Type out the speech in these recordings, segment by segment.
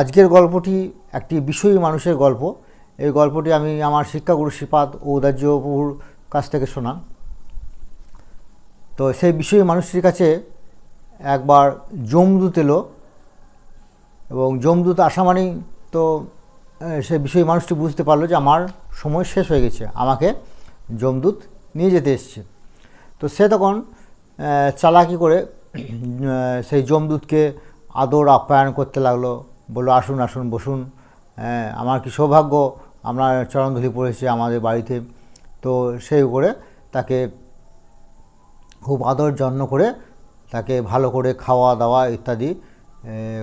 আজকের গল্পটি একটি বিষয়ী মানুষের গল্প। এই গল্পটি আমি আমার শিক্ষাগুরু শ্রীপাদ ও উদার্যপুর কাছ থেকে শোনা তো সেই বিষয়ী মানুষটির কাছে একবার যমদূত এলো এবং যমদূত আসা মানেই তো সে বিষয়ী মানুষটি বুঝতে পারল যে আমার সময় শেষ হয়ে গেছে, আমাকে যমদূত নিয়ে যেতে এসছে। তো সে তখন চালাকি করে সেই যমদূতকে আদর আপ্যায়ন করতে লাগল বলল আসুন আসুন বসুন। হ্যাঁ, আমার কি সৌভাগ্য আপনার চরণধুলি পড়েছে আমাদের বাড়িতে। তো সেই করে তাকে খুব আদর যত্ন করে তাকে ভালো করে খাওয়া দাওয়া ইত্যাদি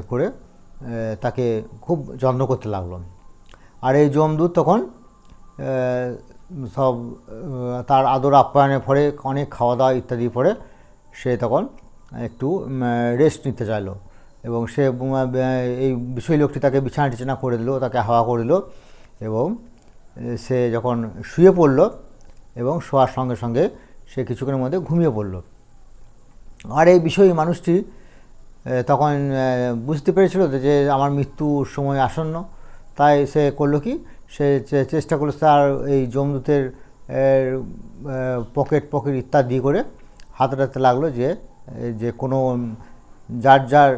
করে তাকে খুব যত্ন করতে লাগল। আর এই যমদূত তখন সব তার আদর আপ্যায়নের পরে অনেক খাওয়া দাওয়া ইত্যাদি পরে সে তখন একটু রেস্ট নিতে চাইলো। এবং সে এই বিষয় লোকটি তাকে বিছানা টিছানা করে দিল, তাকে হাওয়া করে দিল এবং সে যখন শুয়ে পড়ল এবং শোয়ার সঙ্গে সঙ্গে সে কিছুক্ষণের মধ্যে ঘুমিয়ে পড়ল। আর এই বিষয়ে মানুষটি তখন বুঝতে পেরেছিল যে আমার মৃত্যুর সময় আসন্ন। তাই সে করল কি? সে চেষ্টা করল তার এই যমদূতের পকেট পকেট ইত্যাদি করে হাতাটাতে লাগল যে যে কোনো, যার যার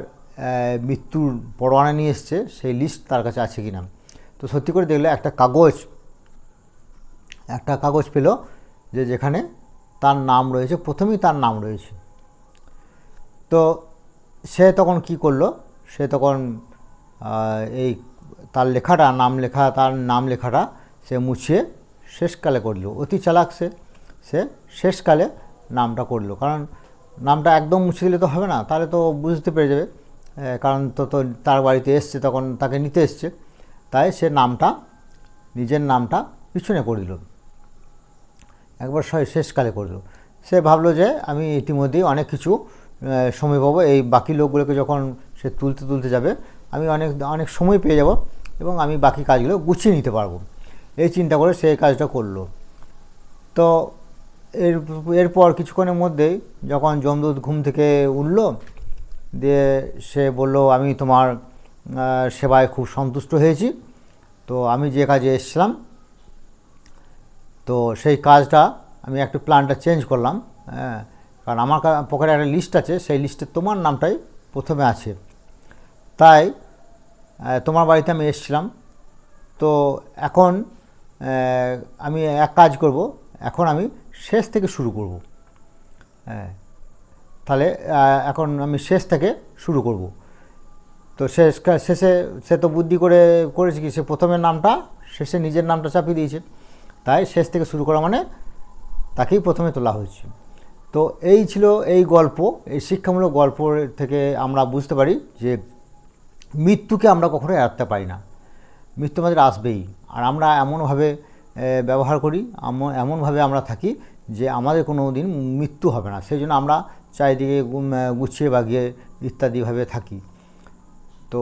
মৃত্যুর পরোয়ানা নিয়ে এসছে, সেই লিস্ট তার কাছে আছে কি না তো সত্যি করে দেখলে একটা কাগজ একটা কাগজ পেল যে যেখানে তার নাম রয়েছে, প্রথমেই তার নাম রয়েছে। তো সে তখন কি করল? সে তখন এই তার লেখাটা, নাম লেখা, তার নাম লেখাটা সে মুছিয়ে শেষকালে করল। অতি চালাক সে সে শেষকালে নামটা করল। কারণ নামটা একদম মুছে দিলে তো হবে না, তাহলে তো বুঝতে পেরে যাবে। কারণ তো তো তার বাড়িতে এসছে, তখন তাকে নিতে এসছে। তাই সে নামটা, নিজের নামটা পিছনে করে দিল। একবার শেষকালে করল সে ভাবলো যে, আমি ইতিমধ্যেই অনেক কিছু সময় পাবো। এই বাকি লোকগুলোকে যখন সে তুলতে তুলতে যাবে, আমি অনেক অনেক সময় পেয়ে যাব এবং আমি বাকি কাজগুলো গুছিয়ে নিতে পারব। এই চিন্তা করে সে কাজটা করল। তো এর, এরপর কিছুক্ষণের মধ্যেই যখন যমদূত ঘুম থেকে উঠল দিয়ে সে বলল, আমি তোমার সেবায় খুব সন্তুষ্ট হয়েছি। তো আমি যে কাজে এসেছিলাম, তো সেই কাজটা আমি একটু প্ল্যানটা চেঞ্জ করলাম হ্যাঁ। কারণ আমার পকেটে একটা লিস্ট আছে, সেই লিস্টে তোমার নামটাই প্রথমে আছে। তাই তোমার বাড়িতে আমি এসেছিলাম। তো এখন আমি এক কাজ করব, এখন আমি শেষ থেকে শুরু করব হ্যাঁ। তাহলে এখন আমি শেষ থেকে শুরু করব। তো শেষ শেষে সে তো বুদ্ধি করে করেছে কি, সে প্রথমের নামটা, শেষে নিজের নামটা চাপিয়ে দিয়েছে। তাই শেষ থেকে শুরু করা মানে তাকেই প্রথমে তোলা হয়েছে। তো এই ছিল এই গল্প, এই শিক্ষামূলক গল্প থেকে আমরা বুঝতে পারি যে মৃত্যুকে আমরা কখনো এড়াতে পারি না। মৃত্যু আমাদের আসবেই। আর আমরা এমনভাবে ব্যবহার করি এমনভাবে আমরা থাকি যে আমাদের কোনো দিন মৃত্যু হবে না। সেই জন্য আমরা চারিদিকে গুছিয়ে বাগিয়ে ইত্যাদিভাবে থাকি। তো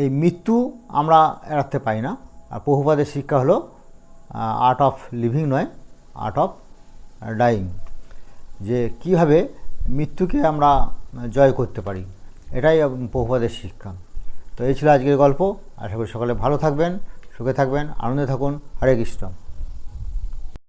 এই মৃত্যু আমরা এড়াতে পারি না। আর বহুপাদের শিক্ষা হলো আর্ট অফ লিভিং নয় আর্ট অফ ডাইং যে কীভাবে মৃত্যুকে আমরা জয় করতে পারি, এটাই বহুপাদের শিক্ষা। তো এই ছিল আজকের গল্প। আশা করি সকলে ভালো থাকবেন, সুখে থাকবেন, আনন্দে থাকুন। হরে কৃষ্ণ।